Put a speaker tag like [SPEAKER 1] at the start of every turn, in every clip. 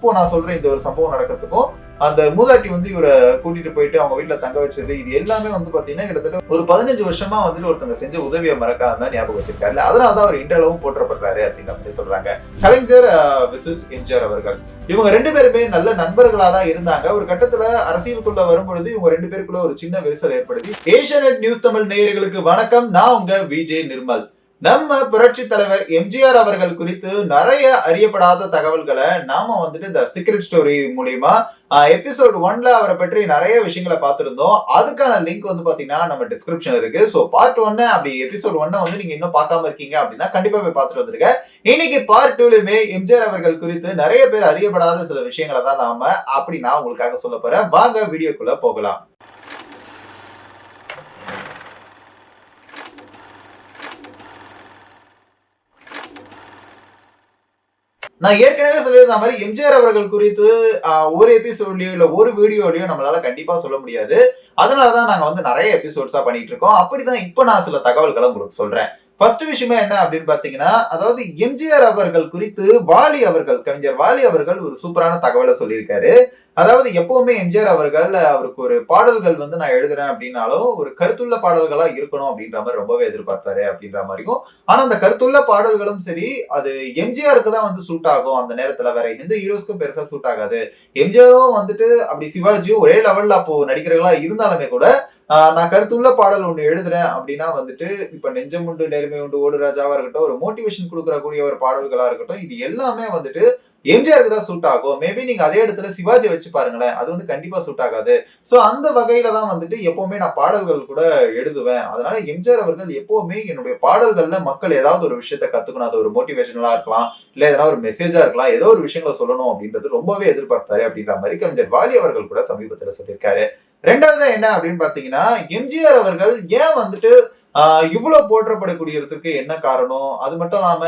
[SPEAKER 1] இப்போ நான் சொல்றேன் இந்த ஒரு சம்பவம் நடக்கிறதுக்கும் அந்த மூதாட்டி வந்து இவரை கூட்டிட்டு போயிட்டு அவங்க வீட்டுல தங்க வச்சது இது எல்லாமே வந்து பாத்தீங்கன்னா கிட்டத்தட்ட ஒரு பதினஞ்சு வருஷமா வந்துட்டு ஒருத்தங்க செஞ்ச உதவியை மறக்காம ஞாபகம் வச்சிருக்காரு. அதனால தான் அவர் இன்றளவும் போற்றப்படுறாரு அப்படின்னு மாதிரி சொல்றாங்க. கலைஞர் விசஸ் எம்ஜிஆர் அவர்கள். இவங்க ரெண்டு பேருமே நல்ல நண்பர்களா தான் இருந்தாங்க. ஒரு கட்டத்துல அரசியலுக்குள்ள வரும்பொழுது இவங்க ரெண்டு பேருக்குள்ள ஒரு சின்ன விரிசல் ஏற்படுது ஏஷியநெட் நியூஸ் தமிழ் நேயர்களுக்கு வணக்கம். நான் உங்க விஜய் நிர்மல். நம்ம புரட்சி தலைவர் எம்ஜிஆர் அவர்கள் குறித்து நிறைய அறியப்படாத தகவல்களை நாம வந்துட்டு இந்த சீக்ரெட் ஸ்டோரி மூலியமா எபிசோட் ஒன்ல அவரை பற்றி நிறைய விஷயங்களை பார்த்துருந்தோம். அதுக்கான லிங்க் வந்து பாத்தீங்கன்னா நம்ம டிஸ்கிரிப்ஷன் இருக்கு. ஸோ பார்ட் ஒன்னு அப்படி எபிசோட் ஒன்னை வந்து நீங்க இன்னும் பார்க்காம இருக்கீங்க அப்படின்னா கண்டிப்பா போய் பார்த்துட்டு வந்துருங்க. இன்னைக்கு பார்ட் டூலயுமே எம்ஜிஆர் அவர்கள் குறித்து நிறைய பேர் அறியப்படாத சில விஷயங்களை தான் நாம அப்படி நான் உங்களுக்காக சொல்ல போறேன். வாங்க வீடியோக்குள்ள போகலாம். நான் ஏற்கனவே சொல்லியிருந்த மாதிரி எம்ஜிஆர் அவர்கள் குறித்து ஒரு எபிசோட்லயோ இல்ல ஒரு வீடியோலயோ நம்மளால கண்டிப்பா சொல்ல முடியாது. அதனாலதான் நாங்க வந்து நிறைய எபிசோட்ஸா பண்ணிட்டு இருக்கோம். அப்படிதான் இப்போ நான் சில தகவல்களை உங்களுக்கு சொல்றேன். ஃபர்ஸ்ட் விஷயமே என்ன அப்படின்னு பாத்தீங்கன்னா அதாவது எம்ஜிஆர் அவர்கள் குறித்து வாலி அவர்கள் கவிஞர் வாலி அவர்கள் ஒரு சூப்பரான தகவலை சொல்லியிருக்காரு. அதாவது எப்பவுமே எம்ஜிஆர் அவர்கள் அவருக்கு ஒரு பாடல்கள் வந்து நான் எழுதுறேன் அப்படின்னாலும் ஒரு கருத்துள்ள பாடல்களா இருக்கணும் அப்படின்ற மாதிரி ரொம்பவே எதிர்பார்ப்பாரு அப்படின்ற மாதிரியும். ஆனா அந்த கருத்துள்ள பாடல்களும் சரி அது எம்ஜிஆருக்கு தான் வந்து சூட் ஆகும் அந்த நேரத்துல. வேற எந்த ஹீரோஸ்க்கும் பெருசா சூட் ஆகாது. எம்ஜிஆரும் வந்துட்டு அப்படி சிவாஜியும் ஒரே லெவல்ல அப்போ நடிகர்களா இருந்தாலுமே கூட நான் கருத்துள்ள பாடல் ஒன்று எழுதுறேன் அப்படின்னா வந்துட்டு இப்ப நெஞ்சம் உண்டு நேர்மை உண்டு ஓடு ராஜாவா இருக்கட்டும் ஒரு மோட்டிவேஷன் கொடுக்கற கூடிய ஒரு பாடல்களா இருக்கட்டும் இது எல்லாமே வந்துட்டு எம்ஜிஆருக்கு தான் சூட் ஆகும். மேபி நீங்க அதே இடத்துல சிவாஜி வச்சு பாருங்களேன் அது வந்து கண்டிப்பா சூட் ஆகாது. சோ அந்த வகையில தான் வந்துட்டு எப்பவுமே நான் பாடல்கள் கூட எழுதுவேன். அதனால எம்ஜிஆர் அவர்கள் எப்பவுமே என்னுடைய பாடல்கள்ல மக்கள் ஏதாவது ஒரு விஷயத்த கத்துக்கணும். அது ஒரு மோட்டிவேஷனலா இருக்கலாம் இல்ல எதனா ஒரு மெசேஜா இருக்கலாம் ஏதோ ஒரு விஷயங்களை சொல்லணும் அப்படின்றது ரொம்பவே எதிர்பார்த்தாரு அப்படின்ற மாதிரி கவிஞர் வாலி அவர்கள் கூட சமீபத்துல சொல்லியிருக்காரு. ரெண்டாவது என்ன அப்படின்னு பாத்தீங்கன்னா எம்ஜிஆர் அவர்கள் ஏன் வந்துட்டு ஆஹ் இவ்வளவு போற்றப்படக்கூடியதுக்கு என்ன காரணம்? அது மட்டும் இல்லாம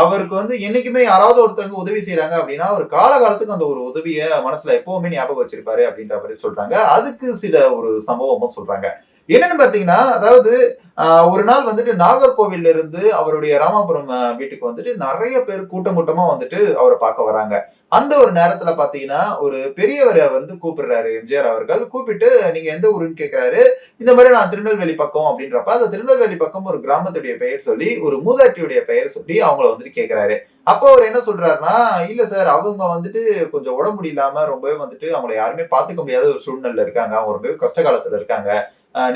[SPEAKER 1] அவருக்கு வந்து என்னைக்குமே யாராவது ஒருத்தவங்க உதவி செய்யறாங்க அப்படின்னா ஒரு காலகாலத்துக்கு அந்த ஒரு உதவிய மனசுல எப்பவுமே ஞாபகம் வச்சிருப்பாரு அப்படின்ற மாதிரி சொல்றாங்க. அதுக்கு சில ஒரு சம்பவமும் சொல்றாங்க. என்னன்னு பாத்தீங்கன்னா அதாவது ஆஹ் ஒரு நாள் வந்துட்டு நாகர்கோவில்ல இருந்து அவருடைய ராமாபுரம் வீட்டுக்கு வந்துட்டு நிறைய பேர் கூட்டம் கூட்டமா வந்துட்டு அவரை பார்க்க வராங்க. அந்த ஒரு நேரத்துல பாத்தீங்கன்னா ஒரு பெரியவரை வந்து கூப்பிடுறாரு எம்ஜிஆர் அவர்கள். கூப்பிட்டு நீங்க எந்த ஊருன்னு கேக்குறாரு? இந்த மாதிரி நான் திருநெல்வேலி பக்கம் அப்படின்றப்ப அந்த திருநெல்வேலி பக்கம் ஒரு கிராமத்துடைய பெயர் சொல்லி ஒரு மூதாட்டியுடைய பெயர் சொல்லி அவங்கள வந்துட்டு கேக்குறாரு. அப்போ அவர் என்ன சொல்றாருன்னா இல்ல சார் அவங்க வந்துட்டு கொஞ்சம் உடம்பு முடியலாம ரொம்பவே வந்துட்டு அவங்கள யாருமே பாத்துக்க முடியாத ஒரு சூழ்நிலை இருக்காங்க. அவங்க ரொம்பவே கஷ்ட காலத்துல இருக்காங்க.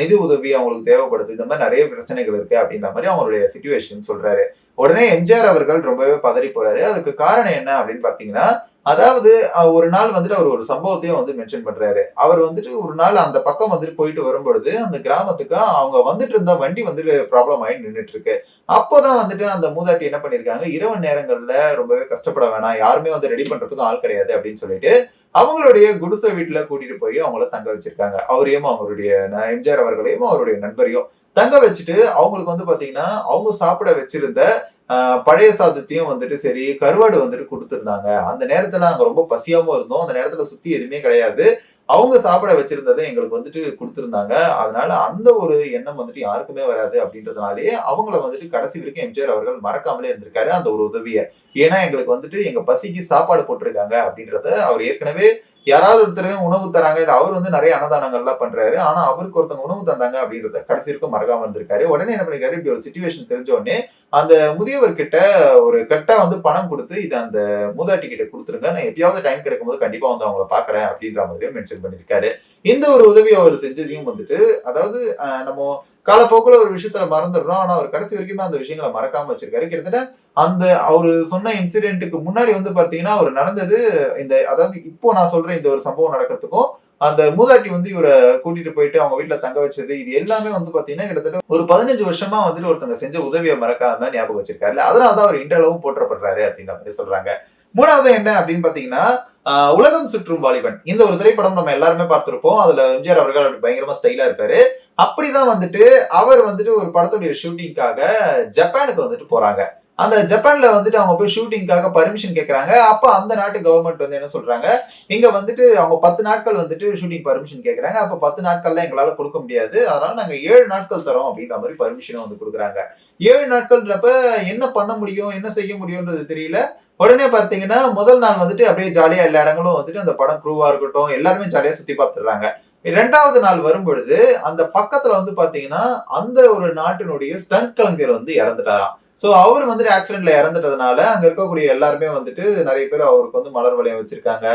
[SPEAKER 1] நிதி உதவி அவங்களுக்கு தேவைப்படுது. இந்த மாதிரி நிறைய பிரச்சனைகள் இருக்கு அப்படின்ற மாதிரி அவங்களுடைய சுச்சுவேஷன் சொல்றாரு. உடனே எம்ஜிஆர் அவர்கள் ரொம்பவே பதறி போறாரு. அதுக்கு காரணம் என்ன அப்படின்னு பாத்தீங்கன்னா அதாவது ஒரு நாள் வந்துட்டு அவர் ஒரு சம்பவத்தையும் வந்து மென்ஷன் பண்றாரு. அவர் வந்துட்டு ஒரு நாள் அந்த பக்கம் வந்துட்டு போயிட்டு வரும்பொழுது அந்த கிராமத்துக்கு அவங்க வந்துட்டு இருந்த வண்டி வந்துட்டு ப்ராப்ளம் ஆகி நின்றுட்டு இருக்கு அப்போதான் வந்துட்டு அந்த மூதாட்டி என்ன பண்ணிருக்காங்க இரவு நேரங்கள்ல ரொம்பவே கஷ்டப்பட வேணாம். யாருமே வந்து ரெடி பண்றதுக்கும் ஆள் கிடையாது அப்படின்னு சொல்லிட்டு அவங்களுடைய குடிசை வீட்டுல கூட்டிட்டு போய் அவங்கள தங்க வச்சிருக்காங்க. அவரையும் அவங்களுடைய எம்ஜிஆர் அவர்களையும் அவருடைய நண்பரையும் தங்க வச்சுட்டு அவங்களுக்கு வந்து பாத்தீங்கன்னா அவங்க சாப்பிட வச்சிருந்த பழைய சாதத்தையும் வந்துட்டு சரி கருவாடு வந்துட்டு கொடுத்துருந்தாங்க. அந்த நேரத்துல நாங்க ரொம்ப பசியாவும் இருந்தோம். அந்த நேரத்துல சுத்தி எதுவுமே கிடையாது. அவங்க சாப்பிட வச்சிருந்ததை எங்களுக்கு வந்துட்டு கொடுத்துருந்தாங்க. அதனால அந்த ஒரு எண்ணம் வந்துட்டு யாருக்குமே வராது அப்படின்றதுனாலேயே அவங்கள வந்துட்டு கடைசி வரைக்கும் எம்ஜிஆர் அவர்கள் மறக்காமலே இருந்திருக்காரு அந்த ஒரு உதவியை. ஏன்னா எங்களுக்கு வந்துட்டு எங்க பசிக்கு சாப்பாடு போட்டிருக்காங்க அப்படின்றத அவர் ஏற்கனவே யாராவது ஒருத்தர் உணவு தராங்க இல்லை அவர் வந்து நிறைய அன்னதானங்கள்லாம் பண்றாரு. ஆனா அவருக்கு ஒருத்தவங்க உணவு தந்தாங்க அப்படின்றத கடைசி வரைக்கும் மறக்காம இருந்திருக்காரு. உடனே என்ன பண்ணிக்காரு இப்படி ஒரு சுச்சுவேஷன் தெரிஞ்ச உடனே அந்த முதியவர் கிட்ட ஒரு கட்டா வந்து பணம் கொடுத்து இதை அந்த மூதாட்டி கிட்ட கொடுத்துருங்க. நான் எப்பயாவது டைம் கிடைக்கும் போது கண்டிப்பா வந்து அவங்கள பாக்குறேன் அப்படின்ற மாதிரியும் மென்ஷன் பண்ணிருக்காரு. இந்த ஒரு உதவி அவர் செஞ்சதையும் வந்துட்டு அதாவது நம்ம காலப்போக்குல ஒரு விஷயத்துல மறந்துடுறோம். ஆனா அவர் கடைசி வரைக்குமே அந்த விஷயங்களை மறக்காம வச்சிருக்காரு. கிட்டத்தட்ட அந்த அவரு சொன்ன இன்சிடென்ட்டுக்கு முன்னாடி வந்து பாத்தீங்கன்னா அவர் நடந்தது இந்த அதாவது இப்போ நான் சொல்றேன் இந்த ஒரு சம்பவம் நடக்கிறதுக்கும் அந்த மூதாட்டி வந்து இவரை கூட்டிட்டு போயிட்டு அவங்க வீட்டுல தங்க வச்சது இது எல்லாமே வந்து பாத்தீங்கன்னா கிட்டத்தட்ட ஒரு பதினஞ்சு வருஷமா வந்துட்டு ஒருத்தங்க செஞ்ச உதவியை மறக்காம ஞாபகம் வச்சிருக்காரு அதனாலதான் அவர் இன்றளவும் போற்றப்படுறாரு அப்படின்ற மாதிரி சொல்றாங்க. மூணாவது என்ன அப்படின்னு பாத்தீங்கன்னா உலகம் சுற்றும் வாலிபன். இந்த ஒரு திரைப்படம் நம்ம எல்லாருமே பார்த்திருப்போம். அதுல எம்ஜிஆர் அவர்கள் அப்படி பயங்கரமா ஸ்டைலா இருக்காரு. அப்படிதான் வந்துட்டு அவர் வந்துட்டு ஒரு படத்துடைய ஷூட்டிங்காக ஜப்பானுக்கு வந்துட்டு போறாங்க. அந்த ஜப்பான்ல வந்துட்டு அவங்க போய் ஷூட்டிங்காக பர்மிஷன் கேட்கறாங்க அப்ப அந்த நாட்டு கவர்மெண்ட் வந்து என்ன சொல்றாங்க? இங்க வந்துட்டு அவங்க பத்து நாட்கள் வந்துட்டு ஷூட்டிங் பர்மிஷன் கேட்கறாங்க அப்ப பத்து நாட்கள்ல எங்களால கொடுக்க முடியாது. அதனால நாங்க ஏழு நாட்கள் தரோம் அப்படின்ற மாதிரி பர்மிஷனை வந்து கொடுக்குறாங்க. ஏழு நாட்கள்ன்றப்ப என்ன பண்ண முடியும்? என்ன செய்ய முடியும்ன்றது தெரியல. உடனே பார்த்தீங்கன்னா முதல் நாள் வந்துட்டு அப்படியே ஜாலியா எல்லா இடங்களும் வந்துட்டு அந்த படம் குரூவா இருக்கட்டும் எல்லாருமே ஜாலியா சுத்தி பார்த்துடுறாங்க. இரண்டாவது நாள் வரும்பொழுது அந்த பக்கத்துல வந்து பாத்தீங்கன்னா அந்த ஒரு நாட்டினுடைய ஸ்டண்ட் கலைஞர் வந்து இறந்துட்டாராம். சோ அவர் வந்துட்டு ஆக்சிடென்ட்ல இறந்துட்டதுனால அங்க இருக்கக்கூடிய எல்லாருமே வந்துட்டு நிறைய பேர் அவருக்கு வந்து மலர் வளையம் வச்சிருக்காங்க.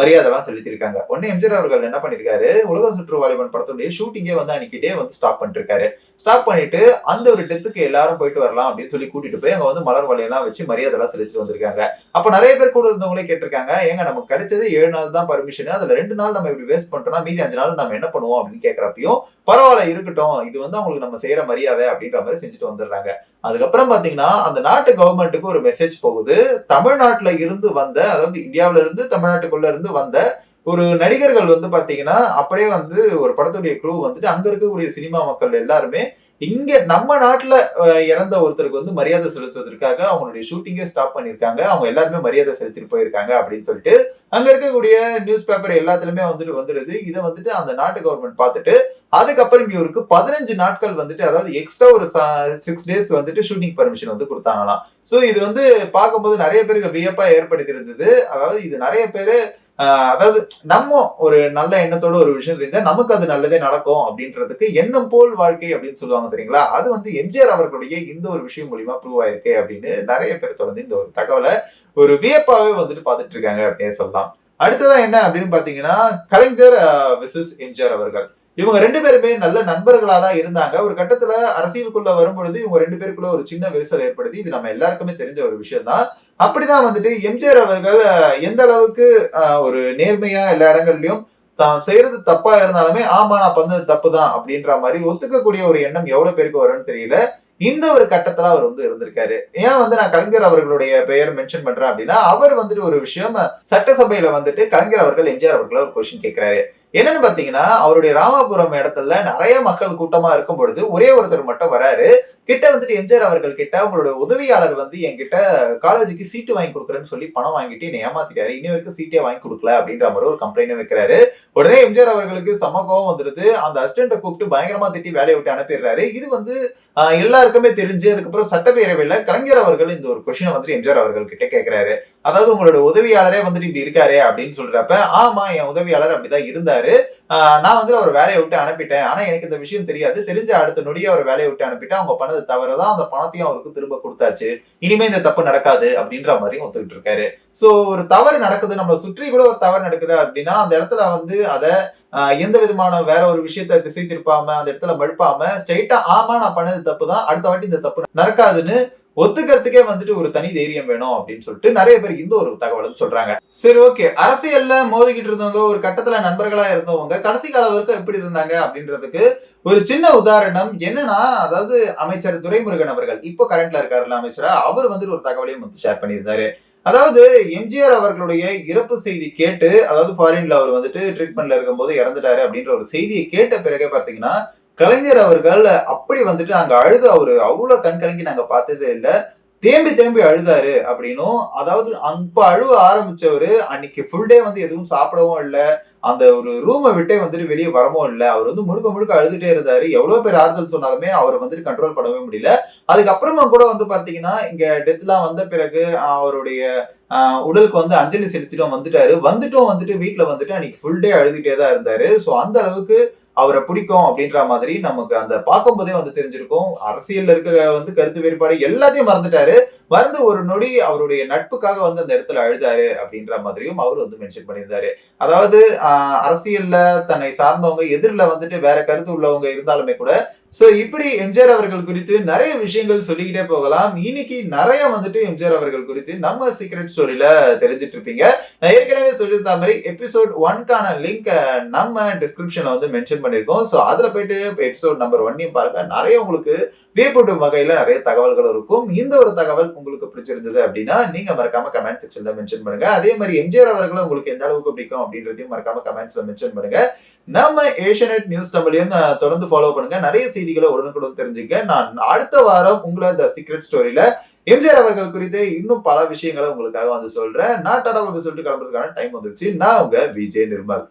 [SPEAKER 1] மரியாதைலாம் செலுத்தியிருக்காங்க. செலுத்திருக்காங்க உடனே எம்ஜிஆர் அவர்கள் என்ன பண்ணிருக்காரு உலக சுற்று வாலிபன் படத்துடைய ஷூட்டிங்கே வந்து அன்னைக்கு டே வந்து ஸ்டாப் பண்ணிருக்காரு. ஸ்டாப் பண்ணிட்டு அந்த ஒரு டெத்துக்கு எல்லாரும் போயிட்டு வரலாம் அப்படின்னு சொல்லி கூட்டிட்டு போய் அங்க வந்து மலர் வலையெல்லாம் வச்சு மரியாதைலாம் செலுத்திட்டு வந்திருக்காங்க. அப்ப நிறைய பேர் கூட இருந்தவங்களே கேட்டிருக்காங்க ஏங்க நமக்கு கிடைச்சது ஏழு நாள் தான் பர்மிஷன் அதுல ரெண்டு நாள் நம்ம இப்படி வேஸ்ட் பண்றோம்னா மீதி அஞ்சு நாள் நம்ம என்ன பண்ணுவோம்? அப்படின்னு கேட்கறப்பையும் பரவாயில்ல இருக்கட்டும். இது வந்து அவங்களுக்கு நம்ம செய்யற மரியாதை அப்படின்ற மாதிரி செஞ்சுட்டு வந்துடுறாங்க. அதுக்கப்புறம் பாத்தீங்கன்னா அந்த நாட்டு கவர்மெண்ட்டுக்கு ஒரு மெசேஜ் போகுது. தமிழ்நாட்டுல இருந்து வந்த அதாவது இந்தியாவில இருந்து தமிழ்நாட்டுக்குள்ள இருந்து வந்த ஒரு நடிகர்கள் வந்து பாத்தீங்கன்னா அப்படியே வந்து ஒரு படத்துடைய குழு வந்துட்டு அங்க இருக்கக்கூடிய சினிமா மக்கள் எல்லாருமே இங்க நம்ம நாட்டுல இறந்த ஒருத்தருக்கு வந்து மரியாதை செலுத்துவதற்காக அவங்களுடைய ஷூட்டிங்கே ஸ்டாப் பண்ணிருக்காங்க. அவங்க எல்லாருமே மரியாதை செலுத்திட்டு போயிருக்காங்க அப்படின்னு சொல்லிட்டு அங்க இருக்கக்கூடிய நியூஸ் பேப்பர் எல்லாத்துலயுமே வந்துட்டு வந்துடுது இதை வந்துட்டு அந்த நாட்டு கவர்மெண்ட் பார்த்துட்டு அதுக்கப்புறம் இவருக்கு பதினஞ்சு நாட்கள் வந்துட்டு அதாவது எக்ஸ்ட்ரா ஒரு சிக்ஸ் டேஸ் வந்துட்டு ஷூட்டிங் பர்மிஷன் வந்து கொடுத்தாங்களாம். ஸோ இது வந்து பார்க்கும்போது நிறைய பேருக்கு வியப்பா ஏற்படுத்தி இருந்தது அதாவது இது நிறைய பேரு அதாவது நம்ம ஒரு நல்ல எண்ணத்தோட ஒரு விஷயம் செஞ்சா நமக்கு அது நல்லதே நடக்கும் அப்படின்றதுக்கு எண்ணம் போல் வாழ்க்கை அப்படின்னு சொல்லுவாங்க தெரியுங்களா? அது வந்து எம்ஜிஆர் அவர்களுடைய இந்த ஒரு விஷயம் மூலியமா ப்ரூவ் ஆயிருக்கு அப்படின்னு நிறைய பேர் தொடர்ந்து இந்த ஒரு தகவலை ஒரு வியப்பாவே வந்துட்டு பார்த்துட்டு இருக்காங்க அப்படின்னு சொல்லலாம். அடுத்ததா என்ன அப்படின்னு பாத்தீங்கன்னா கலைஞர் விசஸ் எம்ஜிஆர் அவர்கள். இவங்க ரெண்டு பேருமே நல்ல நண்பர்களா தான் இருந்தாங்க. ஒரு கட்டத்துல அரசியலுக்குள்ள வரும்பொழுது இவங்க ரெண்டு பேருக்குள்ள ஒரு சின்ன விரிசல் ஏற்படுது. இது நம்ம எல்லாருக்குமே தெரிஞ்ச ஒரு விஷயம் தான் அப்படிதான் வந்துட்டு எம்ஜிஆர் அவர்கள் எந்த அளவுக்கு ஒரு நேர்மையா எல்லா இடங்கள்லயும் தான் செய்யறது தப்பா இருந்தாலுமே ஆமா நான் பண்ணது தப்பு தான் அப்படின்ற மாதிரி ஒத்துக்கக்கூடிய ஒரு எண்ணம் எவ்வளவு பேருக்கு வரும்னு தெரியல. இந்த ஒரு கட்டத்துல அவர் வந்து இருந்திருக்காரு. ஏன் வந்து நான் கலைஞர் அவர்களுடைய பெயர் மென்ஷன் பண்றேன் அப்படின்னா அவர் வந்துட்டு ஒரு விஷயம் சட்டசபையில வந்துட்டு கலைஞர் அவர்கள் எம்ஜிஆர் அவர்களை ஒரு கொஸ்டின் கேட்கிறாரு என்னன்னு பாத்தீங்கன்னா அவருடைய ராமாபுரம் இடத்துல நிறைய மக்கள் கூட்டமா இருக்கும் பொழுது ஒரே ஒருத்தர் மட்டும் வராரு. கிட்ட வந்துட்டு எம்ஜிஆர் அவர்கள் கிட்ட உங்களோட உதவியாளர் வந்து என்கிட்ட காலேஜுக்கு சீட்டு வாங்கி கொடுக்குறேன்னு சொல்லி பணம் வாங்கிட்டு என்னை ஏமாத்திட்டாரு. இன்ன வரைக்கும் சீட்டே வாங்கி கொடுக்கல அப்படின்ற மாதிரி ஒரு கம்ப்ளைண்ட் வைக்கிறாரு. உடனே எம்ஜிஆர் அவர்களுக்கு சம கோவம் வந்துருது. அந்த அசிஸ்டண்ட்டை கூப்பிட்டு பயங்கரமா திட்டி வேலையை விட்டு அனுப்பிடுறாரு. இது வந்து எல்லாருக்குமே தெரிஞ்சு அதுக்கப்புறம் சட்டப்பேரவையில் கலைஞர் அவர்கள் இந்த ஒரு கொஷினை வந்துட்டு எம்ஜிஆர் அவர்கள் கிட்ட கேட்கிறாரு அதாவது உங்களோட உதவியாளரே வந்துட்டு இப்படி இருக்காரு அப்படின்னு சொல்றப்ப ஆமா என் உதவியாளர் அப்படிதான் இருந்தாரு. நான் வந்து அவர் வேலையை விட்டு அனுப்பிட்டேன். ஆனா எனக்கு இந்த விஷயம் தெரியாது. தெரிஞ்ச அடுத்த நொடியே அவர் வேலையை விட்டு அனுப்பிட்டு அவங்க பண்ணது தவறுதான் அந்த பணத்தையும் அவருக்கு திரும்ப கொடுத்தாச்சு. இனிமே இந்த தப்பு நடக்காது அப்படின்ற மாதிரி ஒத்துக்கிட்டு இருக்காரு. சோ ஒரு தவறு நடக்குது. நம்மளை சுற்றி கூட ஒரு தவறு நடக்குது அப்படின்னா அந்த இடத்துல வந்து அதை எந்த விதமான வேற ஒரு விஷயத்த திசை திருப்பாம அந்த இடத்துல மழுப்பாம ஸ்ட்ரைட்டா ஆமா நான் பண்ணது தப்பு தான் அடுத்த வாட்டி இந்த தப்பு நடக்காதுன்னு ஒத்துக்கிறதுக்கே வந்துட்டு ஒரு தனி தைரியம் வேணும் அப்படின்னு சொல்லிட்டு நிறைய பேர் இந்த ஒரு தகவலும் சொல்றாங்க. சரி ஓகே அரசியல்ல மோதிக்கிட்டு இருந்தவங்க ஒரு கட்டத்துல நண்பர்களா இருந்தவங்க கடைசி கால வரைக்கும் எப்படி இருந்தாங்க அப்படின்றதுக்கு ஒரு சின்ன உதாரணம் என்னன்னா அதாவது அமைச்சர் துரைமுருகன் அவர்கள் இப்போ கரண்ட்ல இருக்காருல்ல அமைச்சரா அவர் வந்துட்டு ஒரு தகவலையும் வந்து ஷேர் பண்ணியிருந்தாரு. அதாவது எம்ஜிஆர் அவர்களுடைய இறப்பு செய்தி கேட்டு அதாவது ஃபாரின்ல அவர் வந்துட்டு ட்ரீட்மெண்ட்ல இருக்கும்போது இறந்துட்டாரு அப்படின்ற ஒரு செய்தியை கேட்ட பிறகே பாத்தீங்கன்னா கலைஞர் அவர்கள் அப்படி வந்துட்டு நாங்க அழுது அவரு அவ்வளவு கண் கலங்கி நாங்க பார்த்ததே இல்லை. தேம்பி தேம்பி அழுதாரு அப்படின்னும் அதாவது அப்ப அழுவ ஆரம்பிச்சவரு அன்னைக்கு ஃபுல் டே வந்து எதுவும் சாப்பிடவும் இல்லை. அந்த ஒரு ரூமை விட்டே வந்துட்டு வெளியே வரமோ இல்லை. அவர் வந்து முழுக்க முழுக்க அழுதுட்டே இருந்தாரு. எவ்வளவு பேர் ஆறுதல் சொன்னாலுமே அவரை வந்துட்டு கண்ட்ரோல் பண்ணவே முடியல. அதுக்கப்புறமா கூட வந்து பாத்தீங்கன்னா இங்க டெத்லாம் வந்த பிறகு அவருடைய உடலுக்கு வந்து அஞ்சலி செலுத்திட்டும் வந்துட்டாரு. வந்துட்டும் வந்துட்டு வீட்டுல வந்துட்டு அன்னைக்கு ஃபுல் டே அழுதுகிட்டே தான் இருந்தாரு. சோ அந்த அளவுக்கு அவரை பிடிக்கும் அப்படின்ற மாதிரி நமக்கு அந்த பார்க்கும்போதே வந்து தெரிஞ்சிருக்கும். அரசியல்ல இருக்க வந்து கருத்து வேறுபாடு எல்லாத்தையும் மறந்துட்டாரு. மறந்து ஒரு நொடி அவருடைய நட்புக்காக வந்து அந்த இடத்துல அழுதாரு அப்படின்ற மாதிரியும் அவர் வந்து மென்ஷன் பண்ணியிருந்தாரு. அதாவது ஆஹ், அரசியல்ல தன்னை சார்ந்தவங்க எதிரில வந்துட்டு வேற கருத்து உள்ளவங்க இருந்தாலுமே கூட ஸோ இப்படி எம்ஜிஆர் அவர்கள் குறித்து நிறைய விஷயங்கள் சொல்லிக்கிட்டே போகலாம். இன்னைக்கு நிறைய வந்துட்டு எம்ஜிஆர் அவர்கள் குறித்து நம்ம சீக்ரெட் ஸ்டோரியில தெரிஞ்சிட்டு இருப்பீங்க நான் ஏற்கனவே சொல்லியிருந்த மாதிரி எபிசோட் ஒன்கான லிங்க் நம்ம டிஸ்கிரிப்ஷன்ல வந்து மென்ஷன் பண்ணியிருக்கோம். ஸோ அதுல போயிட்டு எபிசோட் நம்பர் ஒன்னையும் பாருங்க. நிறைய உங்களுக்கு வியப்பூட்டும் வகையில நிறைய தகவல்கள் இருக்கும். இந்த ஒரு தகவல் உங்களுக்கு பிடிச்சிருந்தது அப்படின்னா நீங்க மறக்காம கமெண்ட் செக்ஷன்ல மென்ஷன் பண்ணுங்க. அதே மாதிரி எம்ஜிஆர் அவர்களும் உங்களுக்கு எந்த அளவுக்கு பிடிக்கும் அப்படின்றதையும் மறக்காம கமெண்ட்ஸ்ல மென்ஷன் பண்ணுங்க. நம்ம ஏஷியநெட் நியூஸ் தமிழையும் தொடர்ந்து ஃபாலோ பண்ணுங்க. நிறைய செய்திகளை உடனுக்குடன் தெரிஞ்சுக்க. நான் அடுத்த வாரம் உங்களை இந்த சீக்ரெட் ஸ்டோரியில எம்ஜிஆர் அவர்கள் குறித்து இன்னும் பல விஷயங்களை உங்களுக்காக வந்து சொல்றேன். நான் டாடா சொல்லிட்டு கிளம்புறதுக்கான டைம் வந்துருச்சு. நான் உங்க விஜய் நிர்மல்.